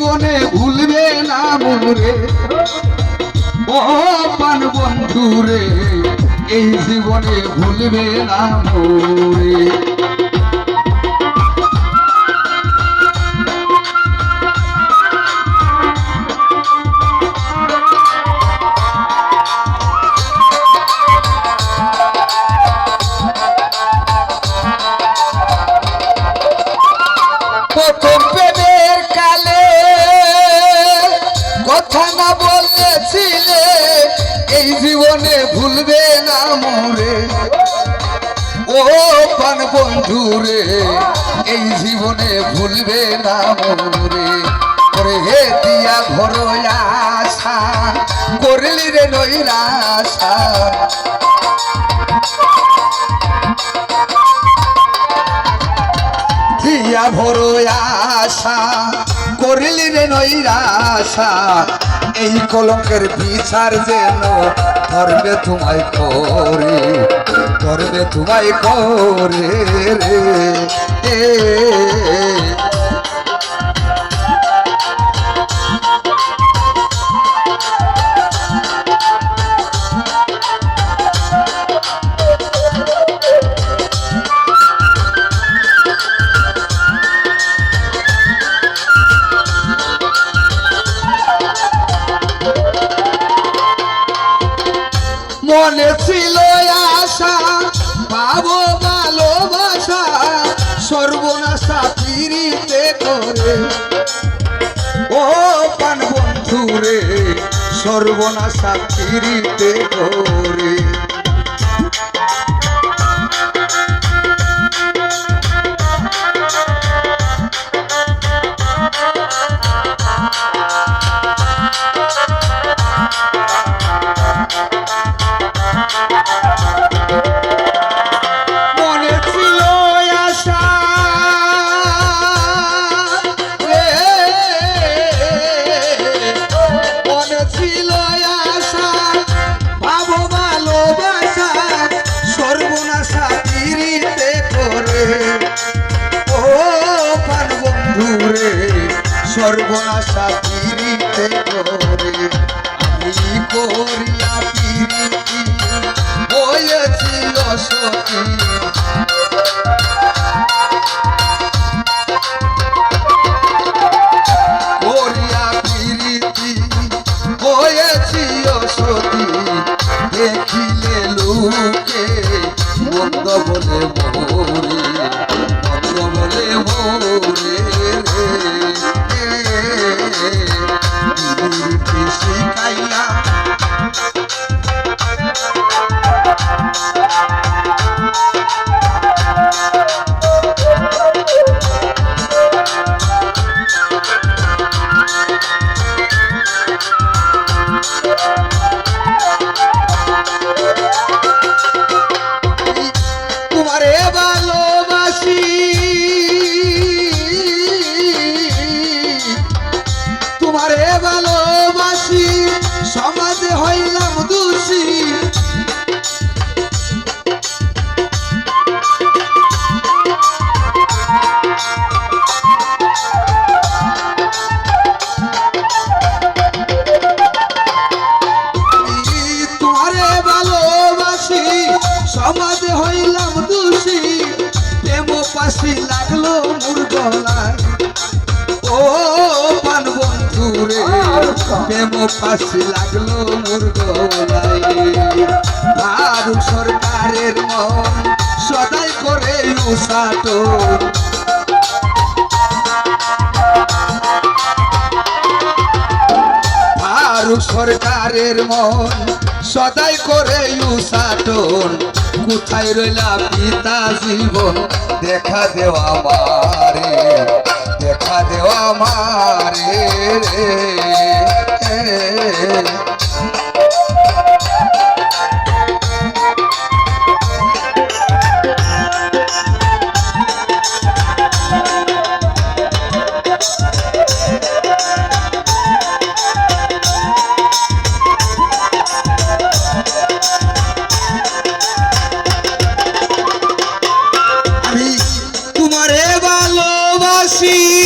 জীবনে ভুলবে না মোরে। ও পান বন্ধুরে এই জীবনে ভুলবে না মোরে। না মোরে ও পান বন্ধু রে, এই জীবনে ভুলবে না মোরে করে হে দিয়া ঘর আশা, করলি রে নৈরাশা। দিয়া ভরো আশা, করিলি রে নৈরাশা। এই কলঙ্কের বিচার যেন ধরবে তোমায় করে ধরবে তোমায় করে রে। মনে ছিল আশা পাবো ভালোবাসা সর্বনাশা পিড়িতে করে। ও পান বন্ধুরে সর্বনাশা পিড়িতে করে। সর্বনাশা তিরিতে করে আমি করিয়া পিরিতি হয়েছিল সতী করিয়া পিরিতি হয়েছি সতী দেখিলে লোকে মন্দ বলে প্রেম পাশি লাগল ভারত সরকারের মন সদাই করে উষাটো ফারুক সরকারের মন সদাই করে উসাটন কোথায় রইলা পিতা জীবন? দেখা দেওয়া মারে দেখা দেওয়া মারে রে। ভালোবাসি।